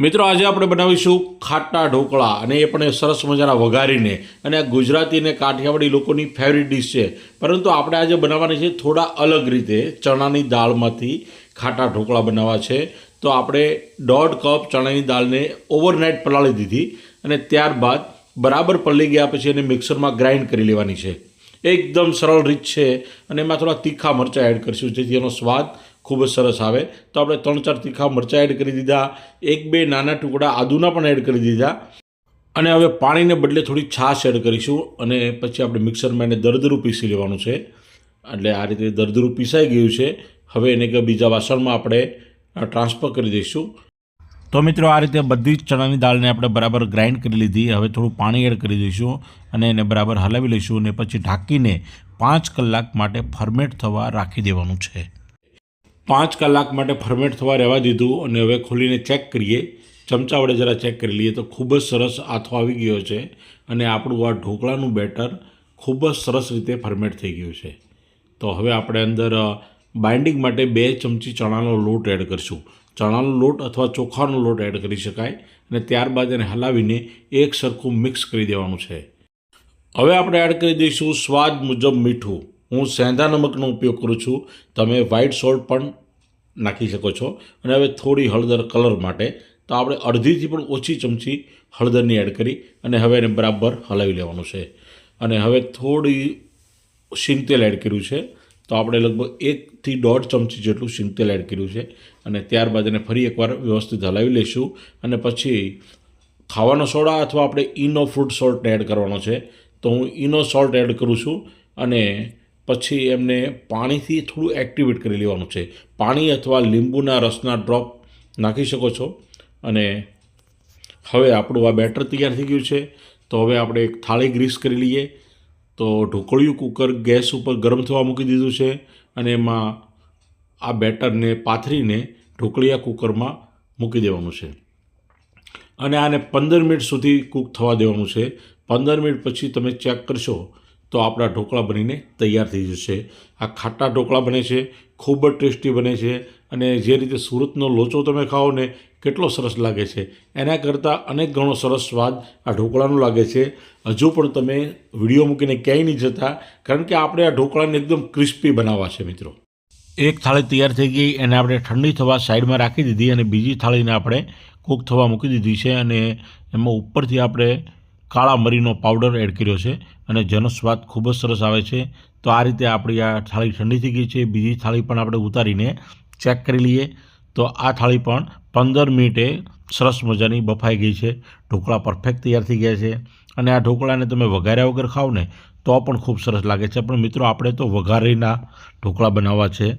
મિત્રો, આજે આપણે બનાવીશું ખાટા ઢોકળા અને એ પણ સરસ મજાના વઘારીને. અને આ ગુજરાતી અને કાઠિયાવાડી લોકોની ફેવરિટ ડિશ છે. પરંતુ આપણે આજે બનાવવાની છે થોડા અલગ રીતે. ચણાની દાળમાંથી ખાટા ઢોકળા બનાવવા છે. તો આપણે દોઢ કપ ચણાની દાળને ઓવરનાઇટ પલાળી દીધી. અને ત્યારબાદ બરાબર પલળી ગયા પછી એને મિક્સરમાં ગ્રાઇન્ડ કરી લેવાની છે. એકદમ સરળ રીત છે. અને એમાં થોડા તીખા મરચાં એડ કરીશું, જેથી એનો સ્વાદ ખૂબ જ સરસ આવે. તો આપણે ત્રણ ચાર તીખા મરચાં એડ કરી દીધા. એક, બે નાના ટુકડા આદુના પણ એડ કરી દીધા. અને હવે પાણીને બદલે થોડી છાશ એડ કરીશું. અને પછી આપણે મિક્સરમાં એને દરદરું પીસી લેવાનું છે. એટલે આ રીતે દરદરું પીસાઈ ગયું છે. હવે એને કે બીજા વાસણમાં આપણે ટ્રાન્સફર કરી દઈશું. તો મિત્રો આ રીતે બધી જ ચણાની દાળને આપણે બરાબર ગ્રાઇન્ડ કરી લીધી. હવે થોડું પાણી એડ કરી દઈશું અને એને બરાબર હલાવી લઈશું અને પછી ઢાંકીને પાંચ કલાક માટે ફર્મેટ થવા રાખી દેવાનું છે. પાંચ કલાક માટે ફર્મેટ થવા રહેવા દીધું અને હવે ખોલીને ચેક કરીએ. ચમચા વડે જરા ચેક કરી લઈએ તો ખૂબ જ સરસ આથો આવી ગયો છે અને આપણું આ ઢોકળાનું બેટર ખૂબ જ સરસ રીતે ફર્મેટ થઈ ગયું છે. તો હવે આપણે અંદર બાઇન્ડિંગ માટે બે ચમચી ચણાનો લોટ એડ કરીશું. ચણાનો લોટ અથવા ચોખાનો લોટ એડ કરી શકાય અને ત્યારબાદ એને હલાવીને એક સરખું મિક્સ કરી દેવાનું છે. હવે આપણે એડ કરી દઈશું સ્વાદ મુજબ મીઠું. હું સેંધા નમકનો ઉપયોગ કરું છું. તમે વ્હાઇટ સોલ્ટ પણ નાખી શકો છો. અને હવે થોડી હળદર કલર માટે તો આપણે અડધીથી પણ ઓછી ચમચી હળદરની એડ કરી અને હવે એને બરાબર હલાવી લેવાનું છે. અને હવે થોડી શીંગતેલ એડ કર્યું છે. તો આપણે લગભગ એકથી દોઢ ચમચી જેટલું શીંગતેલ એડ કર્યું છે. અને ત્યારબાદ એને ફરી એકવાર વ્યવસ્થિત હલાવી લઈશું અને પછી ખાવાનો સોડા અથવા આપણે ઈનો ફ્રૂટ સોલ્ટ એડ કરવાનો છે. તો હું ઈનો સોલ્ટ એડ કરું છું. અને પછી એમને પાણીથી થોડું એક્ટિવેટ કરી લેવાનું છે. પાણી અથવા લીંબુના રસના ડ્રોપ નાખી શકો છો. અને હવે આપણું આ બેટર તૈયાર થઈ ગયું છે. તો હવે આપણે એક થાળી ગ્રીસ કરી લઈએ. તો ઢોકળિયું કુકર ગેસ ઉપર ગરમ થવા મૂકી દીધું છે અને એમાં આ બેટરને પાથરીને ઢોકળિયા કુકરમાં મૂકી દેવાનું છે. અને આને પંદર મિનિટ સુધી કૂક થવા દેવાનું છે. પંદર મિનિટ પછી તમે ચેક કરશો તો આપણા ઢોકળા બનીને તૈયાર થઈ જશે. આ ખાટા ઢોકળા બને છે, ખૂબ જ ટેસ્ટી બને છે અને જે રીતે સુરતનો લોચો તમે ખાઓ ને કેટલો સરસ લાગે છે. એના કરતાં અનેક ગણો સરસ સ્વાદ આ ઢોકળાનો લાગે છે. હજુ પણ તમે વીડિયો મૂકીને ક્યાંય નહીં જતા, કારણ કે આપણે આ ઢોકળાને એકદમ ક્રિસ્પી બનાવવા છે મિત્રો. એક થાળી તૈયાર થઈ ગઈ, એને આપણે ઠંડી થવા સાઈડમાં રાખી દીધી અને બીજી થાળીને આપણે કૂક થવા મૂકી દીધી છે અને એમાં ઉપરથી આપણે કાળા મરીનો પાવડર એડ કર્યો છે. અને જેનો સ્વાદ ખૂબ જ સરસ આવે છે, તો આ રીતે આપણી આ થાળી ઠંડી થઈ ગઈ છે. બીજી થાળી પણ આપણે ઉતારીને ચેક કરી લઈએ. તો આ થાળી પણ પંદર મિનિટે સરસ મજાની બફાઈ ગઈ છે. ઢોકળા પરફેક્ટ તૈયાર થઈ ગયા છે. અને આ ઢોકળાને તમે વઘાર્યા વગર ખાઓ ને, તો પણ ખૂબ સરસ લાગે છે. પણ મિત્રો, આપણે તો વઘારેના ઢોકળા બનાવવા છે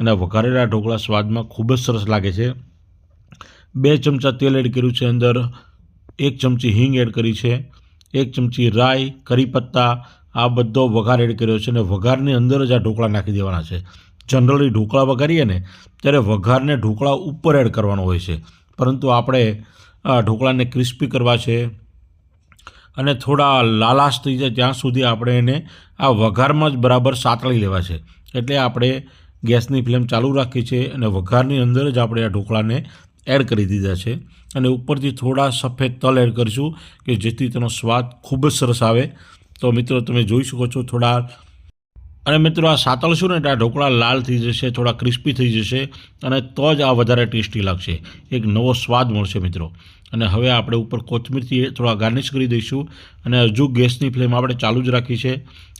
અને વઘારેલા ઢોકળા સ્વાદમાં ખૂબ જ સરસ લાગે છે. બે ચમચા તેલ એડ કર્યું છે અંદર. એક ચમચી હિંગ એડ કરી છે. એક ચમચી રાઈ, કરી પત્તા, આ બધો વઘાર એડ કર્યો છે અને વઘારની અંદર જ આ ઢોકળા નાખી દેવાના છે. જનરલી ઢોકળા વઘારીએ ને, ત્યારે વઘારને ઢોકળા ઉપર એડ કરવાનો હોય છે. પરંતુ આપણે ઢોકળાને ક્રિસ્પી કરવા છે અને થોડા લાલાશ થઈ જાય ત્યાં સુધી આપણે એને આ વઘારમાં જ બરાબર સાતળી લેવા છે. એટલે આપણે ગેસની ફ્લેમ ચાલુ રાખી છે અને વઘારની અંદર જ આપણે આ ઢોકળાને એડ કરી દીધા છે અને ઉપરથી થોડા સફેદ તલ એડ કરીશું કે જેથી તેનો સ્વાદ ખૂબ જ સરસ આવે. તો મિત્રો, તમે જોઈ શકો છો થોડા. અને મિત્રો, આ સાતળશું ને? આ ઢોકળા લાલ થઈ જશે, થોડા ક્રિસ્પી થઈ જશે અને તો જ આ વધારે ટેસ્ટી લાગશે. એક નવો સ્વાદ મળશે મિત્રો. અને હવે આપણે ઉપર કોથમીરથી થોડા ગાર્નિશ કરી દઈશું અને હજુ ગેસની ફ્લેમ આપણે ચાલુ જ રાખી છે.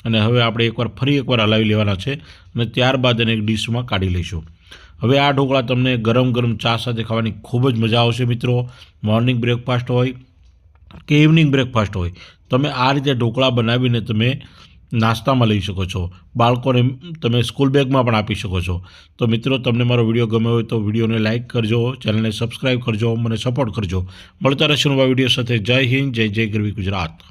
અને હવે આપણે એકવાર ફરી એકવાર હલાવી લેવાના છે અને ત્યારબાદ એને એક ડીશમાં કાઢી લઈશું. હવે આ ઢોકળા તમને ગરમ ગરમ ચા સાથે ખાવાની ખૂબ જ મજા આવશે મિત્રો. મોર્નિંગ બ્રેકફાસ્ટ હોય કે ઇવનિંગ બ્રેકફાસ્ટ હોય, તમે આ રીતે ઢોકળા બનાવીને તમે નાસ્તામાં લઈ શકો છો. બાળકોને તમે સ્કૂલ બેગમાં પણ આપી શકો છો. તો મિત્રો, તમને મારો વીડિયો ગમ્યો હોય તો વિડીયોને લાઇક કરજો ચેનલને સબસ્ક્રાઈબ કરજો, મને સપોર્ટ કરજો. મળતા રહેશે નવા વીડિયો સાથે. જય હિન્દ, જય જય ગરવી ગુજરાત.